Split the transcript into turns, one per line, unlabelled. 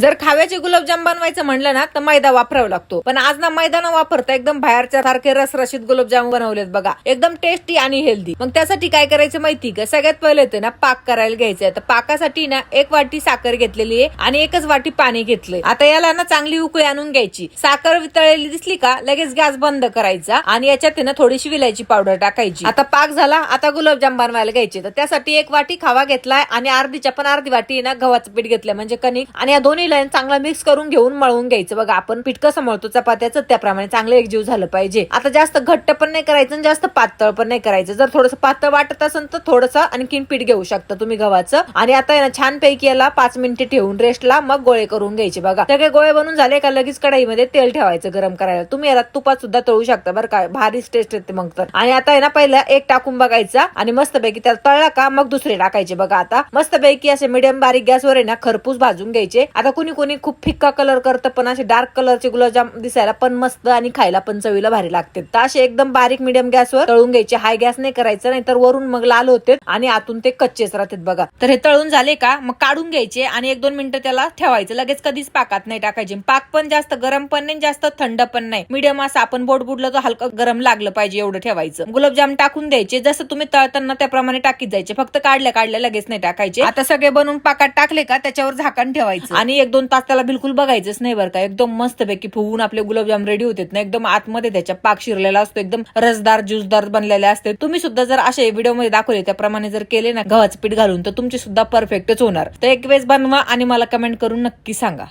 जर खाव्याचे गुलाबजाम बनवायचं म्हणलं ना तर मैदा वापरावा लागतो. पण आज ना मैदा न वापरता एकदम बाहेरच्या सारखे रसरशीत गुलाबजाम बनवलेत बघा. एकदम टेस्टी आणि हेल्दी मग त्यासाठी काय करायचं माहिती का? सगळ्यात पहिले ते ना पाक करायला घ्यायचंय. तर पाकासाठी ना एक वाटी साखर घेतलेली आहे आणि एकच वाटी पाणी घेतलंय. आता याला ना चांगली उकळी आणून घ्यायची. साखर वितळलेली दिसली का लगेच गॅस बंद करायचा आणि याच्यात ना थोडीशी विलायची पावडर टाकायची. आता पाक झाला आता गुलाबजाम बनवायला घ्यायचे. तर त्यासाठी एक वाटी खावा घेतलाय आणि अर्धीच्या पण अर्धी वाटी ना गव्हाचं पीठ घेतलंय म्हणजे कणिक. आणि या दोन्ही लाईन चांगला मिक्स करून घेऊन मळवून घ्यायचं. बघा आपण पीठ कसं मळतो? चपात्याचं त्याप्रमाणे चांगलं एकजीव झालं पाहिजे. आता जास्त घट्ट पण नाही करायचं आणि जास्त पातळ पण नाही करायचं. जर थोडंसं पातळ वाटत असेल तर थोडंसं आणखीन पीठ घेऊ शकता तुम्ही गव्हाचं. आणि आता ना छान पैकी याला पाच मिनिटे ठेवून रेस्टला मग गोळे करून घ्यायचे. बघा सगळे गोळे बनून झाले का लगेच कढईमध्ये तेल ठेवायचं गरम करायला. तुम्ही याला तुपात सुद्धा तळू शकता बरं का. भारीच टेस्ट येते मग तर. आणि आता आहे ना पहिला एक टाकून बघायचा आणि मस्तपैकी त्याला तळला का मग दुसरे टाकायचे. बघा आता मस्तपैकी असे मिडियम बारीक गॅसवर आहे ना खरपूस भाजून घ्यायचे. आता कुणी कुणी खूप फिक्का कलर करतं पण असे डार्क कलरचे गुलाबजाम दिसायला पण मस्त आणि खायला पण चवीला भारी लागते तर असे एकदम बारीक मिडियम गॅसवर तळून घ्यायचे. हाय गॅस नाही करायचं नाही तर वरून मग लाल होते आणि आतून ते कच्चेच राहतात बघा. तर हे तळून झाले का? मग काढून घ्यायचे आणि एक दोन मिनिटं त्याला ठेवायचं. लगेच कधीच पाकात नाही टाकायचे. पाक पण जास्त गरम पण नाही जास्त थंड पण नाही. मिडियम असं आपण बोट बुडलं तर हलकं गरम लागलं पाहिजे एवढं ठेवायचं. गुलाबजाम टाकून द्यायचे. जसं तुम्ही तळताना त्याप्रमाणे टाकीत जायचे. फक्त काढल्या काढल्या लगेच नाही टाकायचे. आता सगळे बनवून पाकात टाकले का? त्याच्यावर झाकण ठेवायचं. आणि एक दोन तास त्याला बिलकुल बघायचंच नाही बरं का. एकदम मस्त पैकी फुगून आपले गुलाबजाम रेडी होतात ना. एकदम आतमध्ये त्याच्या पाक शिरलेला असतो. एकदम रसदार ज्यूसदार बनलेले असते. तुम्ही सुद्धा जर असे व्हिडिओमध्ये दाखवले त्याप्रमाणे जर केले ना गव्हाचं पीठ घालून तर तुमचे सुद्धा परफेक्टच होणार. तर एक वेळेस बनवा आणि मला कमेंट करून नक्की सांगा.